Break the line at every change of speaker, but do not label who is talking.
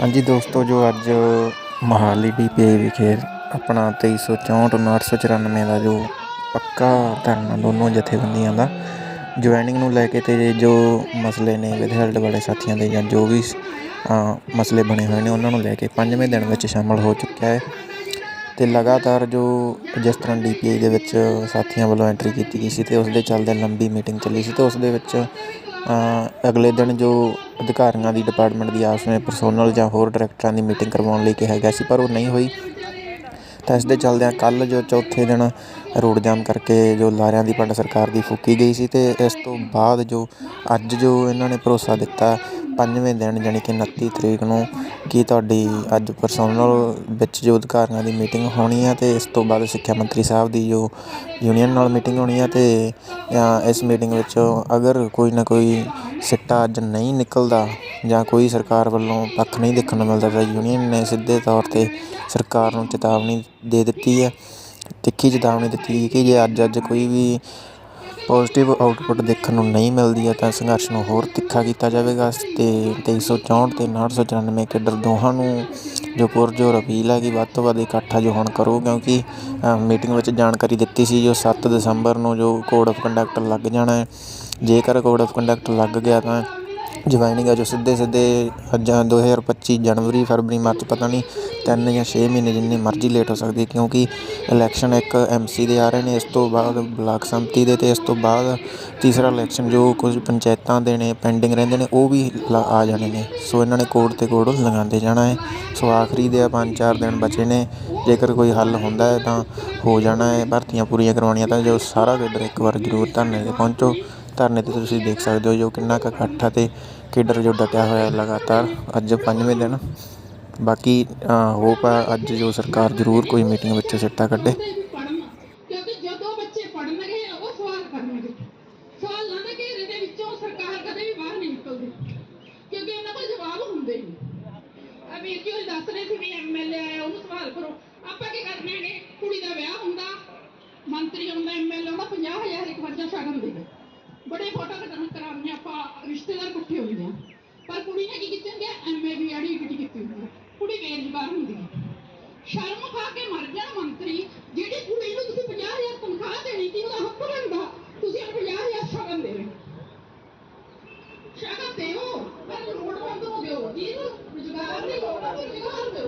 ਹਾਂਜੀ ਦੋਸਤੋ, ਜੋ ਅੱਜ ਮੋਹਾਲੀ ਡੀਪੀਆਈ ਵਿਖੇ ਆਪਣਾ 2364 994 ਦਾ ਜੋ ਪੱਕਾ ਧਰਨਾ ਦੋਨੋਂ ਜਥੇਬੰਦੀਆਂ ਦਾ, ਜੁਆਇਨਿੰਗ ਨੂੰ ਲੈ ਕੇ ਤੇ ਜੋ ਮਸਲੇ ਨੇ ਵਿਦਹਲਡ ਵਾਲੇ ਸਾਥੀਆਂ ਦੇ ਜਾਂ ਜੋ ਵੀ ਮਸਲੇ ਬਣੇ ਹੋਏ ਨੇ, ਉਹਨਾਂ ਨੂੰ ਲੈ ਕੇ ਪੰਜਵੇਂ ਦਿਨ ਵਿੱਚ ਸ਼ਾਮਲ ਹੋ ਚੁੱਕਿਆ ਹੈ। ਤੇ ਲਗਾਤਾਰ ਜੋ ਜਿਸ ਤਰ੍ਹਾਂ ਡੀਪੀਆਈ ਦੇ ਵਿੱਚ ਸਾਥੀਆਂ ਵੱਲੋਂ ਐਂਟਰੀ ਕੀਤੀ ਗਈ ਸੀ ਤੇ ਉਸ ਦੇ ਚੱਲਦੇ ਲੰਬੀ ਮੀਟਿੰਗ ਚੱਲੀ ਸੀ ਤੇ ਉਸ ਦੇ ਵਿੱਚ ਅਗਲੇ ਦਿਨ ਜੋ ਅਧਿਕਾਰੀਆਂ ਦੀ ਡਿਪਾਰਟਮੈਂਟ ਦੀ ਆਪਸ ਨੇ ਪਰਸੋਨਲ ਜਾਂ ਹੋਰ ਡਾਇਰੈਕਟਰਾਂ ਦੀ ਮੀਟਿੰਗ ਕਰਵਾਉਣ ਲਈ ਕਿਹਾ ਗਿਆ ਸੀ, ਪਰ ਉਹ ਨਹੀਂ ਹੋਈ। ਤਾਂ ਇਸ ਦੇ ਚਲਦਿਆਂ ਕੱਲ੍ਹ ਜੋ ਚੌਥੇ ਦਿਨ ਰੋਡ ਜਾਮ ਕਰਕੇ ਜੋ ਲਾਰਿਆਂ ਦੀ ਪਿੰਡ ਸਰਕਾਰ ਦੀ ਫੂਕੀ ਗਈ ਸੀ ਅਤੇ ਇਸ ਤੋਂ ਬਾਅਦ ਜੋ ਅੱਜ ਜੋ ਇਹਨਾਂ ਨੇ ਭਰੋਸਾ ਦਿੱਤਾ ਪੰਜਵੇਂ ਦਿਨ ਜਾਣੀ ਕਿ 29 ਤਰੀਕ ਨੂੰ ਕਿ ਤੁਹਾਡੀ ਅੱਜ ਪਰਸੋਨਲ ਵਿੱਚ ਜੋ ਅਧਿਕਾਰੀਆਂ ਦੀ ਮੀਟਿੰਗ ਹੋਣੀ ਹੈ ਅਤੇ ਇਸ ਤੋਂ ਬਾਅਦ ਸਿੱਖਿਆ ਮੰਤਰੀ ਸਾਹਿਬ ਦੀ ਜੋ ਯੂਨੀਅਨ ਨਾਲ ਮੀਟਿੰਗ ਹੋਣੀ ਹੈ ਅਤੇ ਇਸ ਮੀਟਿੰਗ ਵਿੱਚ ਅਗਰ ਕੋਈ ਨਾ ਕੋਈ ਸਿੱਟਾ ਅੱਜ ਨਹੀਂ ਨਿਕਲਦਾ ਜਾਂ ਕੋਈ ਸਰਕਾਰ ਵੱਲੋਂ ਪੱਖ ਨਹੀਂ ਦੇਖਣ ਨੂੰ ਮਿਲਦਾ ਤਾਂ ਯੂਨੀਅਨ ਨੇ ਸਿੱਧੇ ਤੌਰ ਤੇ ਸਰਕਾਰ ਨੂੰ ਚੇਤਾਵਨੀ ਦੇ ਦਿੱਤੀ ਹੈ। ਤਿੱਖੀ ਚੇਤਾਵਨੀ ਦਿੱਤੀ ਹੈ ਕਿ ਜੇ ਅੱਜ ਅੱਜ ਕੋਈ ਵੀ ਪੋਜ਼ੀਟਿਵ ਆਊਟਪੁੱਟ ਦੇਖਣ ਨੂੰ ਨਹੀਂ ਮਿਲਦੀ ਹੈ, ਤਾਂ ਸੰਘਰਸ਼ ਨੂੰ ਹੋਰ ਤਿੱਖਾ ਕੀਤਾ ਜਾਵੇਗਾ। ਤੇ 2364 ਤੇ 994 ਕੇਡਰ ਦੋਹਾਂ ਨੂੰ ਜੋ ਪੁਰਜੋਰ ਅਪੀਲ ਹੈ ਕਿ ਵੱਧ ਤੋਂ ਵੱਧ ਇਕੱਠਾ ਜੋ ਹੁਣ ਕਰੋ, ਕਿਉਂਕਿ ਮੀਟਿੰਗ ਵਿੱਚ ਜਾਣਕਾਰੀ ਦਿੱਤੀ ਸੀ ਜੋ 7 ਦਸੰਬਰ ਨੂੰ ਜੋ ਕੋਡ ਆਫ ਕੰਡਕਟ ਲੱਗ ਜਾਣਾ ਹੈ। ਜੇਕਰ ਕੋਡ ਆਫ ਕੰਡਕਟ ਲੱਗ ਗਿਆ ਤਾਂ ਜੁਆਇਨਿੰਗ ਆ ਜੋ ਸਿੱਧੇ ਸਿੱਧੇ ਜਾਂ 2025 ਜਨਵਰੀ, ਫਰਵਰੀ, ਮਾਰਚ, ਪਤਾ ਨਹੀਂ ਤਿੰਨ ਜਾਂ ਛੇ ਮਹੀਨੇ ਜਿੰਨੀ ਮਰਜ਼ੀ ਲੇਟ ਹੋ ਸਕਦੀ ਕਿਉਂਕਿ ਇਲੈਕਸ਼ਨ ਇੱਕ ਐਮਸੀ ਦੇ ਆ ਰਹੇ ਨੇ, ਇਸ ਤੋਂ ਬਾਅਦ ਬਲਾਕ ਸੰਮਤੀ ਦੇ ਅਤੇ ਇਸ ਤੋਂ ਬਾਅਦ ਤੀਸਰਾ ਇਲੈਕਸ਼ਨ ਜੋ ਕੁਝ ਪੰਚਾਇਤਾਂ ਦੇ ਨੇ ਪੈਂਡਿੰਗ ਰਹਿੰਦੇ ਨੇ, ਉਹ ਵੀ ਲ- ਆ ਜਾਣੇ ਨੇ। ਸੋ ਇਹਨਾਂ ਨੇ ਕੋਡ ਤੇ ਕੋਡ ਲਗਾਉਂਦੇ ਜਾਣਾ ਹੈ। ਸੋ ਆਖਰੀ ਦੇ ਆ ਪੰਜ ਚਾਰ ਦਿਨ ਬਚੇ ਨੇ, ਜੇਕਰ ਕੋਈ ਹੱਲ ਹੁੰਦਾ ਹੈ ਤਾਂ ਹੋ ਜਾਣਾ ਹੈ, ਭਰਤੀਆਂ ਪੂਰੀਆਂ ਕਰਵਾਉਣੀਆਂ ਤਾਂ ਜੋ ਸਾਰਾ ਕੇਡਰ ਇੱਕ ਵਾਰ ਜ਼ਰੂਰ ਧਰਨੇ 'ਤੇ ਪਹੁੰਚੋ। ਧਰਨੇ 'ਤੇ ਤੁਸੀਂ ਦੇਖ ਸਕਦੇ ਹੋ ਜੋ ਕਿੰਨਾ ਕੁ ਇਕੱਠ ਅਤੇ ਤੇ ਕੇਡਰ ਜੋ ਡਟਿਆ ਹੋਇਆ ਲਗਾਤਾਰ ਅੱਜ ਪੰਜਵੇਂ ਦਿਨ। ਬਾਕੀ ਹੋਪ ਹੈ ਅੱਜ ਜੋ ਸਰਕਾਰ ਜ਼ਰੂਰ ਕੋਈ ਮੀਟਿੰਗ ਵਿੱਚ ਸਿੱਟਾ ਕੱਢੇ।
ਕਿਉਂਕਿ ਜਦੋਂ ਬੱਚੇ ਪੜਨਗੇ ਉਹ ਸਵਾਲ ਕਰਨਗੇ। ਸਵਾਲਾਂ ਦੇ ਘੇਰੇ ਦੇ ਵਿੱਚੋਂ ਸਰਕਾਰ ਕਦੇ ਵੀ ਬਾਹਰ ਨਹੀਂ ਨਿਕਲਦੀ। ਕਿਉਂਕਿ ਉਹਨਾਂ ਕੋਲ ਜਵਾਬ ਹੁੰਦੇ ਨਹੀਂ। ਆ ਜੀ ਉਹ ਦੱਸ ਰਹੇ ਸੀ ਵੀ ਐਮਐਲਏ ਆਇਆ, ਉਹਨੂੰ ਸਵਾਲ ਕਰੋ। ਆਪਾਂ ਕੀ ਕਰਨੇ ਨੇ ਕੁੜੀ ਦਾ ਵਿਆਹ ਹੁੰਦਾ। ਮੰਤਰੀ ਆਉਂਦਾ ਐਮਐਲਏ ਆਉਂਦਾ 50000 ਇੱਕ ਬੱਚਾ ਸ਼ਗਨ ਦੇਵੇ ਬੜੇ ਫੋਟੋ ਕਟਨ ਆਪਾਂ ਰਿਸ਼ਤੇਦਾਰ ਇਕੱਠੇ ਹੁੰਦੇ ਆ ਪਰ ਕੁੜੀ ਨੇ ਕੀ ਕੀਤਾ ਐਮਏ ਵੀ ਆੜੀ ਇਕੱਠੀ ਕੀਤੀ ਹੁੰਦੀ ਆ। ਕੁੜੀ ਬੇਰੁਜ਼ਗਾਰ ਹੁੰਦੀ ਆ। ਸ਼ਰਮ ਖਾ ਕੇ ਮਰ ਜਾਣ ਮੰਤਰੀ, ਜਿਹੜੀ ਕੁੜੀ ਨੂੰ ਤੁਸੀਂ 50000 ਤਨਖਾਹ ਦੇਣੀ ਸੀ, ਉਹਦਾ ਹੱਕ ਬਣਦਾ। ਤੁਸੀਂ ਉਹਨੂੰ 50000 ਸ਼ਗਨ ਦੇ ਰਹੇ ਸ਼ਗਨ ਦਿਓ, ਪਰ ਲੋੜਵੰਦ ਨੂੰ ਦਿਓ। ਜਿਹਨੂੰ ਰੁਜ਼ਗਾਰ ਦੀ ਲੋੜ ਹੈ ਰੁਜ਼ਗਾਰ ਦਿਓ।